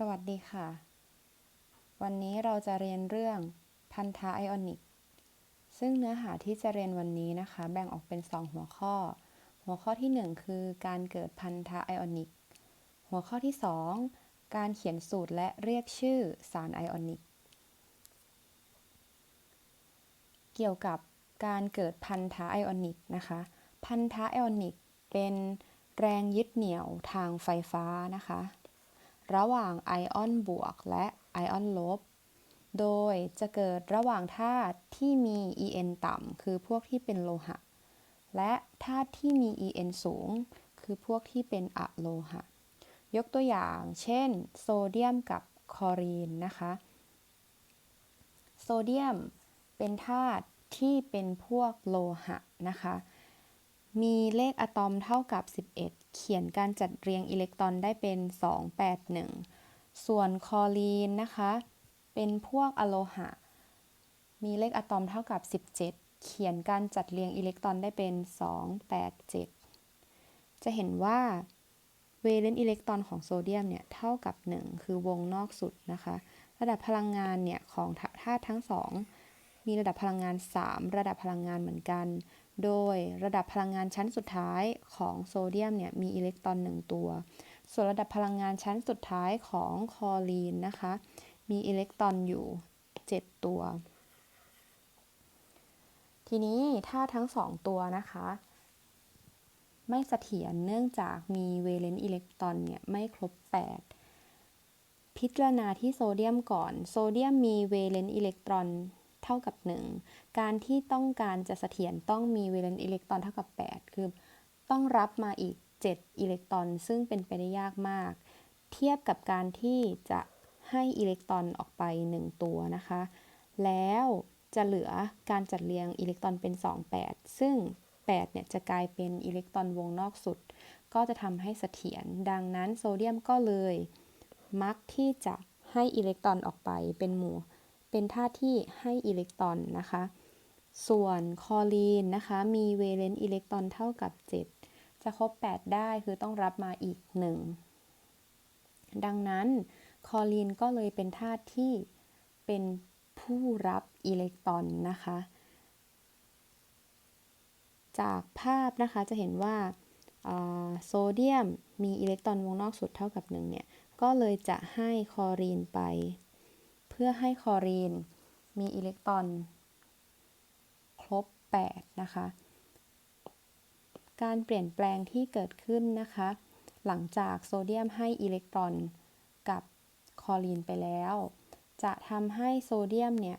สวัสดีค่ะ วันนี้เราจะเรียนเรื่องพันธะไอออนิก ซึ่งเนื้อหาที่จะเรียนวันนี้นะคะ แบ่งออกเป็น 2 หัวข้อ หัวข้อที่ 1 คือการเกิดพันธะไอออนิก หัวข้อที่ 2 การเขียนสูตรและเรียกชื่อสารไอออนิก เกี่ยวกับการเกิดพันธะไอออนิกนะคะ พันธะไอออนิกเป็นแรงยึดเหนี่ยวทางไฟฟ้านะคะ ระหว่างไอออนบวกและไอออนลบ โดยจะเกิดระหว่างธาตุที่มี En ต่ำคือพวกที่เป็นโลหะ และธาตุที่มี En สูง คือพวกที่เป็นอะโลหะ ยกตัวอย่าง เช่น โซเดียมกับคลอรีนนะคะ โซเดียมเป็นธาตุที่เป็นพวกโลหะนะคะ มีเลขอะตอมเท่ากับ 11 เขียนการจัดเรียงอิเล็กตรอนได้เป็น 281 ส่วนคลอรีนนะคะ เป็นพวกอะโลหะ มีเลขอะตอมเท่ากับ 17 เขียนการจัดเรียงอิเล็กตรอนได้เป็น 287 จะเห็นว่าเวเลนต์อิเล็กตรอนของโซเดียมเนี่ยเท่ากับ 1 คือวงนอกสุดนะคะ ระดับพลังงานเนี่ยของธาตุทั้งสองมีระดับพลังงาน 3 ระดับพลังงานเหมือนกัน โดยระดับพลังงานชั้นสุดท้ายของโซเดียมเนี่ยมีอิเล็กตรอน1ตัว ส่วนระดับพลังงานชั้นสุดท้ายของคลอรีนนะคะ มีอิเล็กตรอนอยู่ 7 ตัว ทีนี้ถ้าทั้ง 2 ตัวนะคะ ไม่เสถียรเนื่องจากมีเวเลนต์อิเล็กตรอนเนี่ยไม่ครบ 8 พิจารณาที่โซเดียมก่อน โซเดียมมีเวเลนต์อิเล็กตรอน เท่ากับ 1 การที่ต้องการจะเสถียรต้องมีเวเลนต์อิเล็กตรอนเท่ากับ 8 คือ ต้องรับมาอีก 7 อิเล็กตรอน ซึ่งเป็นไปได้ยากมาก เทียบกับการที่จะให้อิเล็กตรอนออกไป 1 ตัวนะคะ แล้วจะเหลือการจัดเรียงอิเล็กตรอนเป็น 2 8 ซึ่ง 8 เนี่ยจะกลายเป็นอิเล็กตรอนวงนอกสุด ก็จะทำให้เสถียร ดังนั้นโซเดียมก็เลย มักที่จะให้อิเล็กตรอนออกไปเป็นหมู่ เป็นธาตุที่ให้อิเล็กตรอนนะคะ ส่วนคลอรีนนะคะ มีเวเลนต์อิเล็กตรอนเท่ากับ 7 จะครบ 8 ได้คือต้องรับมาอีก 1 ดังนั้นคลอรีนก็เลยเป็นธาตุที่เป็นผู้รับอิเล็กตรอนนะคะ จากภาพนะคะจะเห็นว่าโซเดียมมีอิเล็กตรอนวงนอกสุดเท่ากับ1เนี่ย ก็เลยจะให้คลอรีนไป พื่อให้คลอรีน มีอิเล็กตรอน ครบ 8 นะคะ การเปลี่ยนแปลงที่เกิดขึ้นนะคะ หลังจากโซเดียมให้อิเล็กตรอนกับคลอรีนไปแล้ว จะทำให้โซเดียมเนี่ย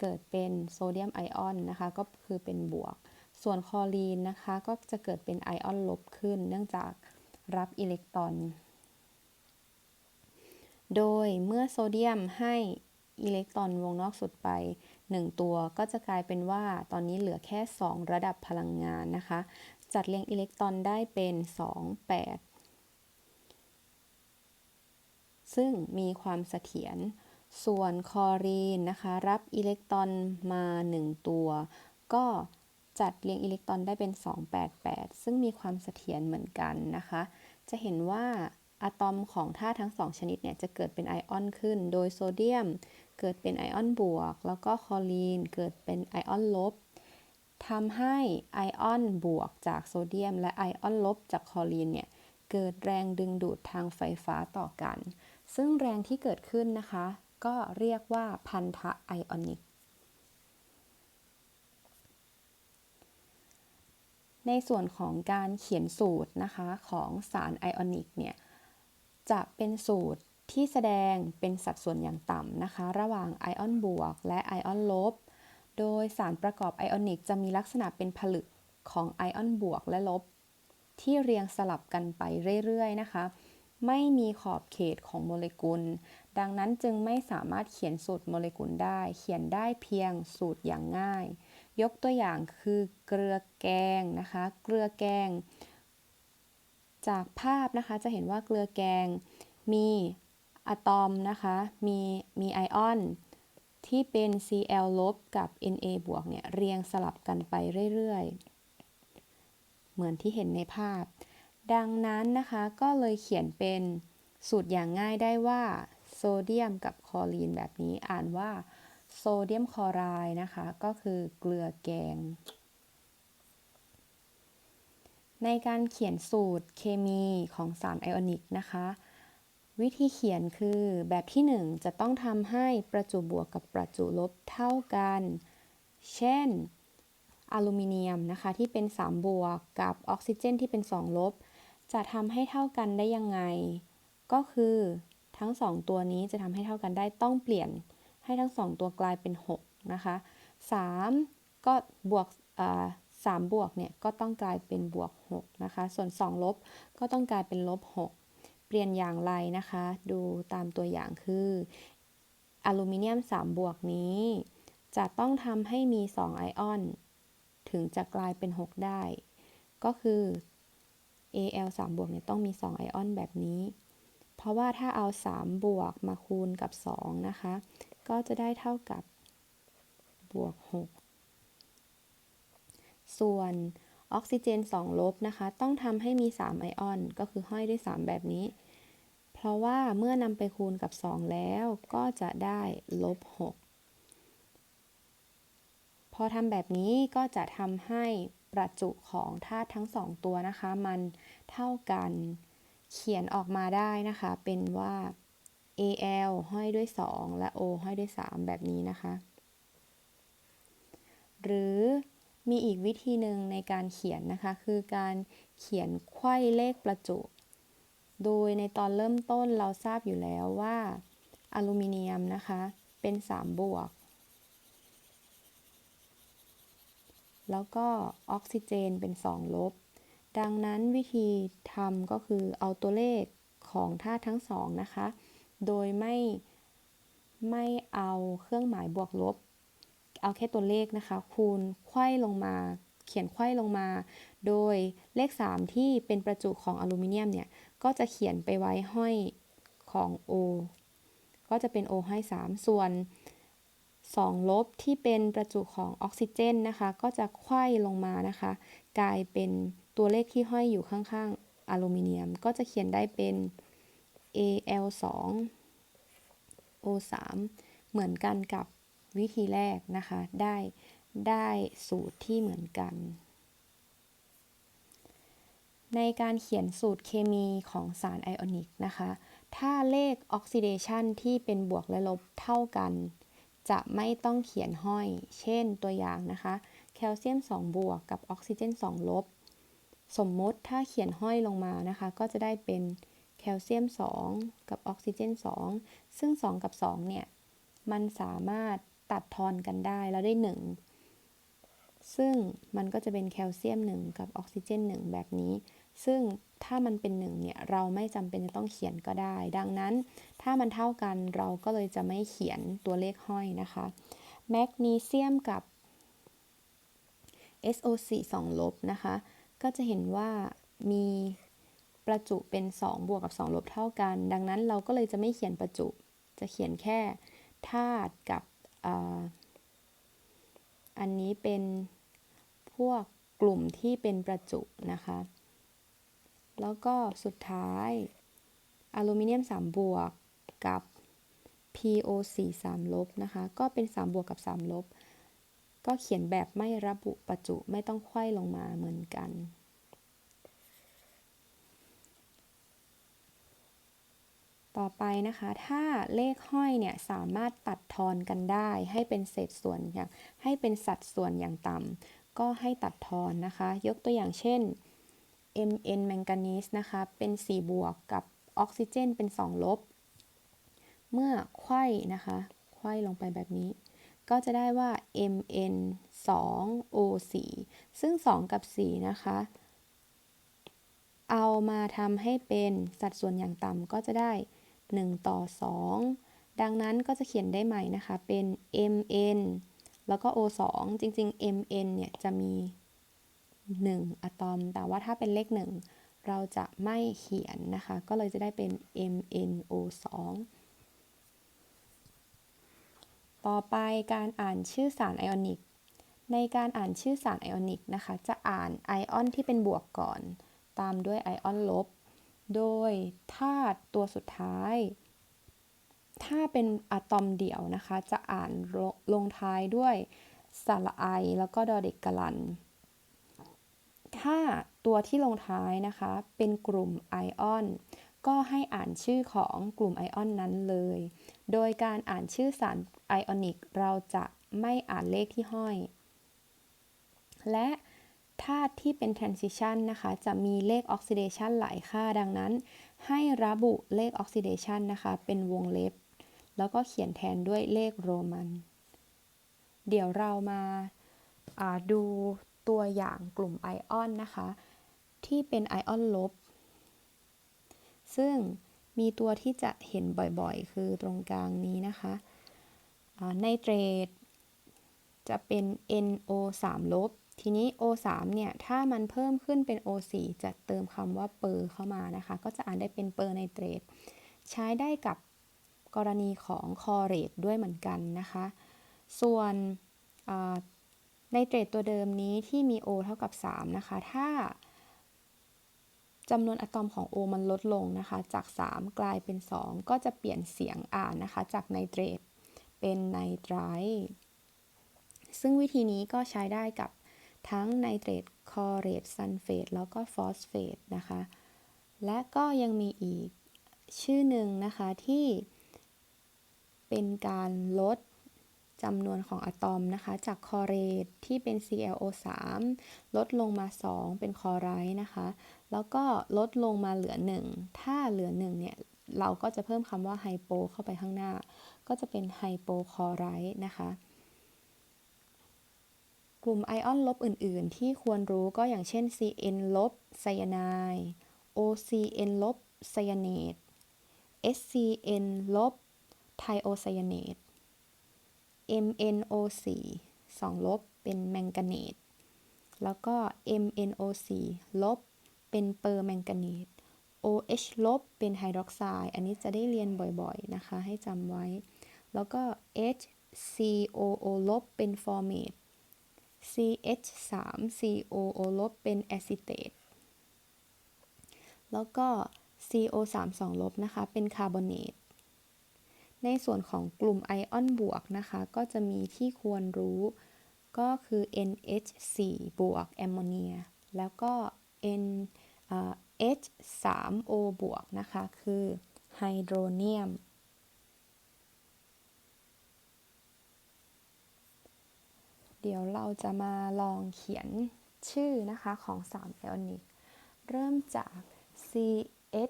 เกิดเป็นโซเดียมไอออนนะคะ ก็คือเป็นบวก ส่วนคลอรีนนะคะ ก็จะเกิดเป็นไอออนลบขึ้น เนื่องจากรับอิเล็กตรอน โดยเมื่อโซเดียมให้อิเล็กตรอนวงนอกสุดไป 1 ตัวก็จะกลายเป็นว่าตอนนี้เหลือแค่ 2 ระดับพลังงานนะคะ จัดเรียงอิเล็กตรอนได้เป็น 2 8 ซึ่งมีความเสถียร ส่วนคอรีนนะคะ รับอิเล็กตรอนมา 1 ตัว ก็จัดเรียงอิเล็กตรอนได้เป็น 288 ซึ่งมีความเสถียรเหมือนกันนะคะ จะเห็นว่า อะตอมของธาตุทั้ง2ชนิดเนี่ยจะเกิดเป็นไอออนขึ้น โดยโซเดียมเกิดเป็นไอออนบวก แล้วก็คลอรีนเกิดเป็นไอออนลบทำให้ไอออนบวกจากโซเดียม และไอออนลบจากคลอรีนเนี่ยเกิดแรงดึงดูดทางไฟฟ้าต่อกัน ซึ่งแรงที่เกิดขึ้นนะคะ ก็เรียกว่าพันธะไอออนิก ในส่วนของการเขียนสูตรนะคะของสารไอออนิกเนี่ย จะเป็นสูตรที่แสดงเป็นสัดส่วนอย่างต่ำนะคะ ระหว่างไอออนบวก และไอออนลบ โดยสารประกอบไอออนิกจะมีลักษณะเป็นผลึกของไอออนบวกและลบ ที่เรียงสลับกันไปเรื่อยๆนะคะ ไม่มีขอบเขตของโมเลกุล ดังนั้นจึงไม่สามารถเขียนสูตรโมเลกุลได้ เขียนได้เพียงสูตรอย่างง่าย ยกตัวอย่างคือเกลือแกงนะคะ เกลือแกง จากภาพนะคะจะเห็นว่าเกลือแกงมีอะตอมนะคะมีมีไอออนที่เป็น Cl ลบกับ Na บวกเนี่ยเรียงสลับกันไปเรื่อยๆ เหมือนที่เห็นในภาพ ดังนั้นนะคะก็เลยเขียนเป็นสูตรอย่างง่ายได้ว่าโซเดียมกับคลอรีนแบบนี้อ่านว่าโซเดียมคลอไรด์นะคะ ก็คือเกลือแกง ในการเขียนสูตรเคมีของสารไอออนิกนะคะ วิธีเขียนคือแบบที่ 1 จะต้องทำให้ประจุบวกกับประจุลบเท่ากัน เช่นอลูมิเนียมนะคะที่เป็น 3 บวกกับออกซิเจนที่เป็น 2 ลบ จะทำให้เท่ากันได้ยังไง ก็คือทั้ง 2 ตัวนี้จะทำให้เท่ากันได้ต้องเปลี่ยนให้ทั้ง 2 ตัวกลายเป็น 6 นะคะ 3 ก็บวก สามบวกเนี่ยก็ต้องกลายเป็นบวก 6 นะคะ ส่วน 2 ลบก็ต้องกลายเป็นลบ 6 เปลี่ยนอย่างไรนะคะ ดูตามตัวอย่างคืออลูมิเนียม 3 บวกนี้ จะต้องทำให้มี 2 ไอออน ถึงจะกลายเป็น 6 ได้ ก็คือ Al 3 บวกเนี่ยต้องมี 2 ไอออนแบบนี้ เพราะว่าถ้าเอา 3 บวกมาคูณกับ 2 นะคะ ก็จะได้เท่ากับบวก 6 ส่วนออกซิเจน 2 ลบนะคะ ต้องทำให้มี 3 ไอออน ก็คือห้อยด้วย 3 แบบนี้ เพราะว่าเมื่อนำไปคูณกับ 2 แล้วก็จะได้ลบ 6 พอทำแบบนี้ก็จะทำให้ประจุของธาตุทั้ง 2 ตัวนะคะ มันเท่ากันเขียนออกมาได้นะคะ เป็นว่า Al ห้อยด้วย 2 และ O ห้อยด้วย 3 แบบนี้นะคะ หรือ มีอีกวิธีหนึ่งในการเขียนนะคะ คือการเขียนไขว้เลขประจุ โดยในตอนเริ่มต้นเราทราบอยู่แล้วว่าอลูมิเนียมนะคะเป็น 3 บวก แล้วก็ออกซิเจนเป็น 2 ลบ ดังนั้นวิธีทำก็คือเอาตัวเลขของธาตุทั้งสองนะคะ โดยไม่ไม่เอาเครื่องหมายบวกลบ เอาแค่ตัวเลขนะคะ คูณไขว้ลงมา เขียนไขว้ลงมา โดยเลข 3 ที่เป็นประจุของอลูมิเนียมเนี่ย ก็จะเขียนไปไว้ห้อยของ O ก็จะเป็น O ห้อย 3 ส่วน 2 ลบที่เป็นประจุของออกซิเจนนะคะ ก็จะไขว้ลงมานะคะ กลายเป็นตัวเลขที่ห้อยอยู่ข้างๆอลูมิเนียม ก็จะเขียนได้เป็น Al2 O3 เหมือนกันกับ วิธีแรกนะคะ ได้ได้สูตรที่เหมือนกัน ในการเขียนสูตรเคมีของสารไอออนิกนะคะ ถ้าเลขออกซิเดชันที่เป็นบวกและลบเท่ากัน จะไม่ต้องเขียนห้อย เช่นตัวอย่างนะคะ แคลเซียม 2 บวกกับออกซิเจน 2 ลบ สมมติถ้าเขียนห้อยลงมานะคะ ก็จะได้เป็นแคลเซียม 2 กับออกซิเจน 2 ซึ่ง 2 กับ 2 เนี่ย มันสามารถ ตัดทอนกันได้แล้วได้ 1 ซึ่งมันก็จะเป็นแคลเซียม 1 กับออกซิเจน 1 แบบนี้ ซึ่งถ้ามันเป็น1เนี่ยเราไม่จำเป็นจะต้องเขียนก็ได้ ดังนั้นถ้ามันเท่ากันเราก็เลยจะไม่เขียนตัวเลขห้อยนะคะแมกนีเซียมกับ SO4 2ลบนะคะ ก็จะเห็นว่ามีประจุเป็น 2 บวกกับ 2 ลบเท่ากัน ดังนั้นเราก็เลยจะไม่เขียนประจุ จะเขียนแค่ธาตุกับ อันนี้เป็นพวกกลุ่มที่เป็นประจุนะคะ แล้วก็สุดท้ายอลูมิเนียม3บวกกับ PO4 3ลบนะคะ ก็เป็น 3 บวกกับ 3 ลบ ก็เขียนแบบไม่ระบุประจุไม่ต้องไขว้ลงมาเหมือนกัน ต่อไปนะคะ ถ้าเลขห้อยเนี่ยสามารถตัดทอนกันได้ ให้เป็นเศษส่วนอย่างให้เป็นสัดส่วนอย่างต่ำก็ให้ตัดทอนนะคะ ยกตัวอย่างเช่น Mn แมงกานีสนะคะเป็น4บวกกับออกซิเจนเป็น2ลบ เมื่อไขว้นะคะไขว้ลงไปแบบนี้ ก็จะได้ว่า Mn 2 O4 ซึ่ง 2 กับ 4 นะคะ เอามาทำให้เป็นสัดส่วนอย่างต่ำก็จะได้ 1 ต่อ 2 ดังนั้นก็จะเขียนได้ใหม่นะคะเป็น mn แล้วก็ o 2 จริง ๆ mn เนี่ยจะมี 1 อะตอม แต่ว่าถ้าเป็นเลข 1 เราจะไม่เขียนนะคะ ก็เลยจะได้เป็น mno 2 ต่อไปการอ่านชื่อสารไอออนิก ในการอ่านชื่อสารไอออนิกนะคะ จะอ่านไอออนที่เป็นบวกก่อน ตามด้วยไอออนลบ โดยธาตุตัวสุดท้าย ถ้าเป็นอะตอมเดี่ยวนะคะ จะอ่านลลงท้ายด้วยสระไอแล้วก็ดอเด็กกลัน ถ้าตัวที่ลงท้ายนะคะ เป็นกลุ่มไอออน ก็ให้อ่านชื่อของกลุ่มไอออนนั้นเลย โดยการอ่านชื่อสารไอออนิก เราจะไม่อ่านเลขที่ห้อย และ ธาตุที่เป็น transition นะคะ จะมีเลข oxidation หลายค่าดังนั้น ให้ระบุเลข oxidation นะคะ เป็นวงเล็บ แล้วก็เขียนแทนด้วยเลขโรมัน เดี๋ยวเรามาาดูตัวอย่างกลุ่มไอออนนะคะ ที่เป็นไอออนลบ ซึ่งมีตัวที่จะเห็นบ่อยๆ คือตรงกลางนี้นะคะไนเตรต จะเป็น NO3 ลบ ทีนี้ O3 เนี่ย ถ้ามันเพิ่มขึ้นเป็น O4 จะเติมคำว่าเปอร์เข้ามานะคะ ก็จะอ่านได้เป็นเปอร์ไนเตรต ใช้ได้กับกรณีของคอเรตด้วยเหมือนกันนะคะ ส่วนไนเตรตตัวเดิมนี้ที่มี O เท่ากับ 3 นะคะ ถ้าจำนวนอะตอมของ O มันลดลงนะคะ จาก 3 กลายเป็น 2 ก็จะเปลี่ยนเสียงอ่านนะคะ จากไนเตรตเป็นไนไตรท์ ซึ่งวิธีนี้ก็ใช้ได้กับทั้งไนเตรตคอเรตซัลเฟตแล้วก็ฟอสเฟตนะคะ และก็ยังมีอีกชื่อหนึ่งนะคะที่เป็นการลดจำนวนของอะตอมนะคะ จากคอเรตที่เป็น ClO3 ลดลงมา 2 เป็นคอไรด์นะคะ แล้วก็ลดลงมาเหลือ 1 ถ้าเหลือ 1 เนี่ย เราก็จะเพิ่มคำว่าไฮโปเข้าไปข้างหน้า ก็จะเป็นไฮโปคอไรด์นะคะ กลุ่มไอออนลบอื่น ๆ ที่ควรรู้ก็อย่างเช่น Cn ลบไซยาไนด์ OCN ลบไซยาเนต SCN ลบไทโอไซยาเนต MnO4 2 ลบเป็นแมงกาเนตแล้วก็ MnO4 ลบเป็นเปอร์แมงกาเนต OH ลบเป็นไฮดรอกไซด์ อันนี้จะได้เรียนบ่อยๆนะคะ ให้จำไว้ แล้วก็ HCOO ลบเป็นฟอร์เมต CH3COO ลบเป็นแอซิเตตแล้วก็ CO3 2 ลบนะคะ เป็นคาร์บอเนต ในส่วนของกลุ่มไอออนบวกนะคะ ก็จะมีที่ควรรู้ก็คือ NH4 บวกแอมโมเนีย แล้วก็ N H3O บวกนะคะ คือไฮโดรเนียม เดี๋ยวเราจะมาลองเขียนชื่อนะคะของสารไอออนิก เริ่มจาก C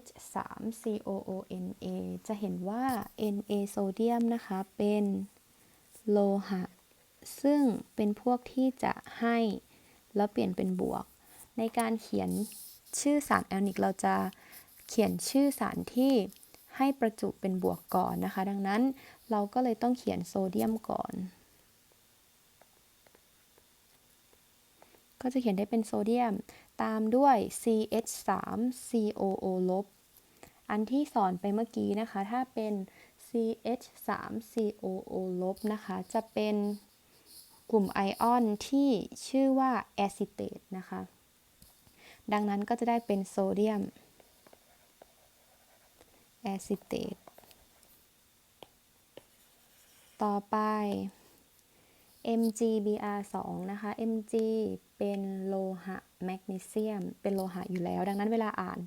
H3COONA จะเห็นว่า Na โซเดียมนะคะ เป็นโลหะ ซึ่งเป็นพวกที่จะให้แล้วเปลี่ยนเป็นบวก ในการเขียนชื่อสารแอลนิก เราจะเขียนชื่อสารที่ให้ประจุเป็นบวกก่อนนะคะ ดังนั้นเราก็เลยต้องเขียนโซเดียมก่อน ก็จะเขียนได้เป็นโซเดียม ตามด้วย CH3COO ลบ อันที่สอนไปเมื่อกี้นะคะ ถ้าเป็น CH3COO ลบนะคะ จะเป็นกลุ่มไอออนที่ชื่อว่าแอซิเตตนะคะ ดังนั้นก็จะได้เป็นโซเดียมแอซิเตตต่อไป MgBr2 นะคะ Mg เป็นโลหะแมกนีเซียม เป็นโลหะอยู่แล้ว ดังนั้นเวลาอ่าน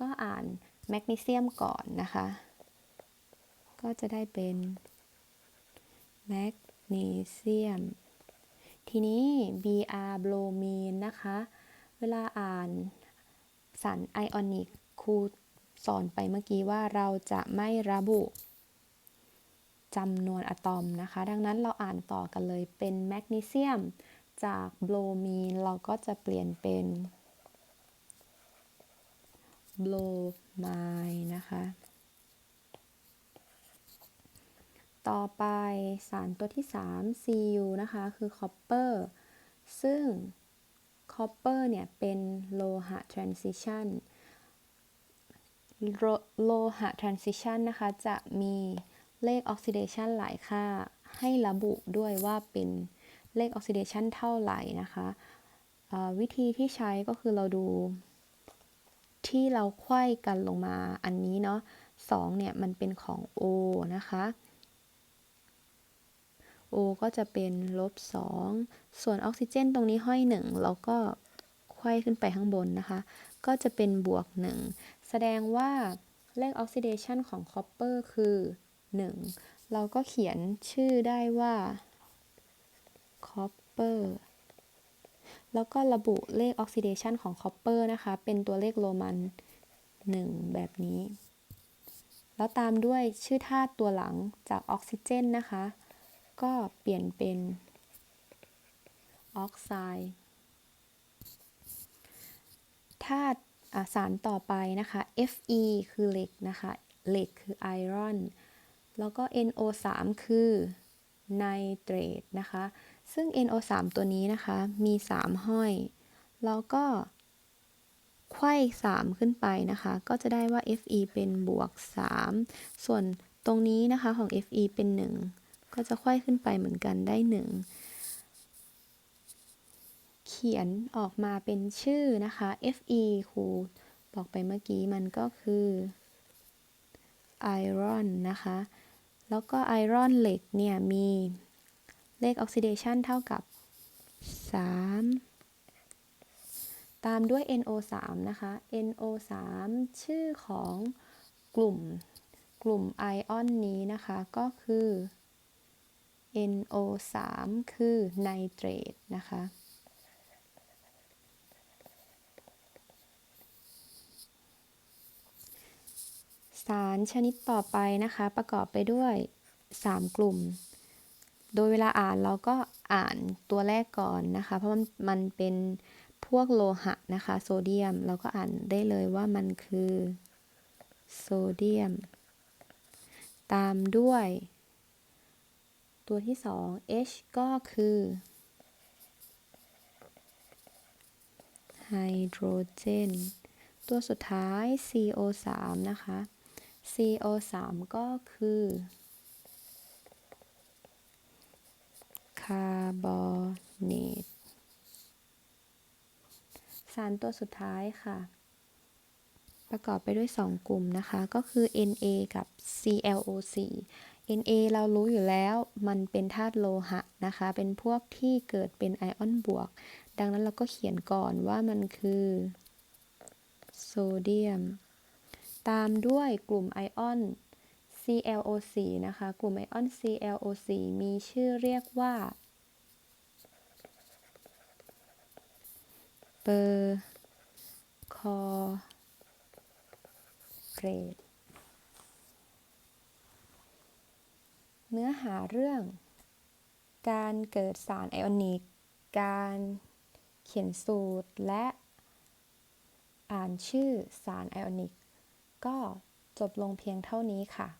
ก็อ่านแมกนีเซียมก่อนนะคะ ก็จะได้เป็นแมกนีเซียม ทีนี้ Br โบรมีนนะคะ เวลาอ่านสารไอออนิกครูสอนไปเมื่อกี้ว่าเราจะไม่ระบุ จำนวนอะตอมนะคะ ดังนั้นเราอ่านต่อกันเลยเป็นแมกนีเซียม จากโบรมีนเราก็จะเปลี่ยนเป็นโบรไมด์นะคะ ต่อไปสารตัวที่ 3 Cu นะคะ คือคอปเปอร์ซึ่งคอปเปอร์เนี่ย เป็นโลหะ transition โลหะ transition นะคะ จะมี เลขออกซิเดชันหลายค่า ให้ระบุด้วยว่าเป็นเลขออกซิเดชันเท่าไหร่นะคะวิธีที่ใช้ก็คือเราดู ที่เราไขว้กันลงมาอันนี้เนาะสองเนี่ยมันเป็นของ O นะคะ O ก็จะเป็นลบสองส่วนออกซิเจนตรงนี้ห้อยหนึ่งเราก็ไขว้ขึ้นไปข้างบนนะคะ ก็จะเป็นบวกหนึ่งแสดงว่าเลขออกซิเดชันของคอปเปอร์คือ 1 เราก็เขียนชื่อได้ว่า copper แล้วก็ระบุเลขออกซิเดชันของคอปเปอร์นะคะ เป็นตัวเลขโรมัน 1 แบบนี้ แล้วตามด้วยชื่อธาตุตัวหลังจากออกซิเจนนะคะ ก็เปลี่ยนเป็นออกไซด์ธาตุสารต่อไปนะคะ Fe คือเหล็กนะคะ เหล็กคือไอรอน แล้วก็ NO3 คือไนเตรตนะคะ ซึ่ง NO3 ตัวนี้นะคะ มี 3 ห้อย แล้วก็ไขว้3ขึ้นไปนะคะ ก็จะได้ว่า Fe เป็นบวก 3 ส่วนตรงนี้นะคะของ Fe เป็น 1 ก็จะไขว้ขึ้นไปเหมือนกันได้ 1 เขียนออกมาเป็นชื่อนะคะ Fe ครูบอกไปเมื่อกี้มันก็คือไอรอนนะคะ แล้วก็ไอรอนเหล็กเนี่ยมีเลขออกซิเดชันเท่ากับ 3 ตามด้วย NO3 นะคะ NO3 ชื่อของกลุ่มกลุ่มไอออนนี้นะคะก็คือ NO3 คือไนเตรตนะคะ สารชนิดต่อไปนะคะ ประกอบไปด้วย 3 กลุ่ม โดยเวลาอ่านเราก็อ่านตัวแรกก่อนนะคะ เพราะมันมันเป็นพวกโลหะนะคะ โซเดียม เราก็อ่านได้เลยว่ามันคือโซเดียม ตามด้วย ตัวที่ 2 H ก็คือไฮโดรเจน ตัวสุดท้าย CO3 นะคะ CO3 ก็คือคาร์บอเนตสารตัวสุดท้ายค่ะ ประกอบไปด้วย 2 กลุ่มนะคะ ก็คือ Na กับ ClO4 Na เรารู้อยู่แล้วมันเป็นธาตุโลหะนะคะ เป็นพวกที่เกิดเป็นไอออนบวก ดังนั้นเราก็เขียนก่อนว่ามันคือโซเดียม ตามด้วยกลุ่มไอออน ClO4 นะคะ กลุ่มไอออน ClO4 มีชื่อเรียกว่าเปอร์คอเกรดเนื้อหาเรื่อง การเกิดสารไอออนิก การเขียนสูตรและอ่านชื่อสารไอออนิก ก็จบลงเพียงเท่านี้ค่ะ